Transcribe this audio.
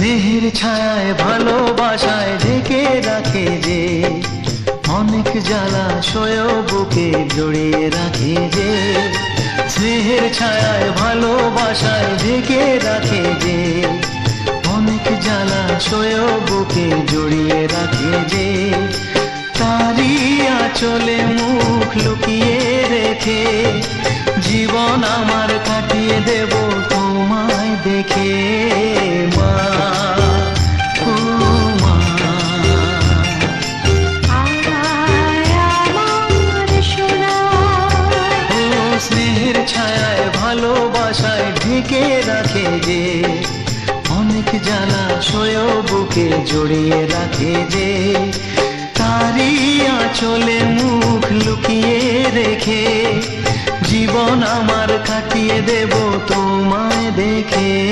স্নেহের ছায়ায় ভালোবাসায় ঢেকে রাখে যে, অনেক জ্বালা সয় বুকে জড়িয়ে রাখে যে, স্নেহের ছায়ায় ভালোবাসায় ঢেকে রাখে যে, অনেক জ্বালা সয় বুকে জড়িয়ে রাখে যে তারি আচলে মুখ লুকিয়ে রেখে, জীবন আমার কাটিয়ে দেব, তোমায় দেখে। ছায়ায়, ভালোবাসায় ঢেকে রাখে যে। অনেক জ্বালা সয় বুকে জড়িয়ে রাখে যে। তারি আঁচলে মুখ লুকিয়ে রেখে। জীবন আমার কাটিয়ে দেব, তোমায় দেখে।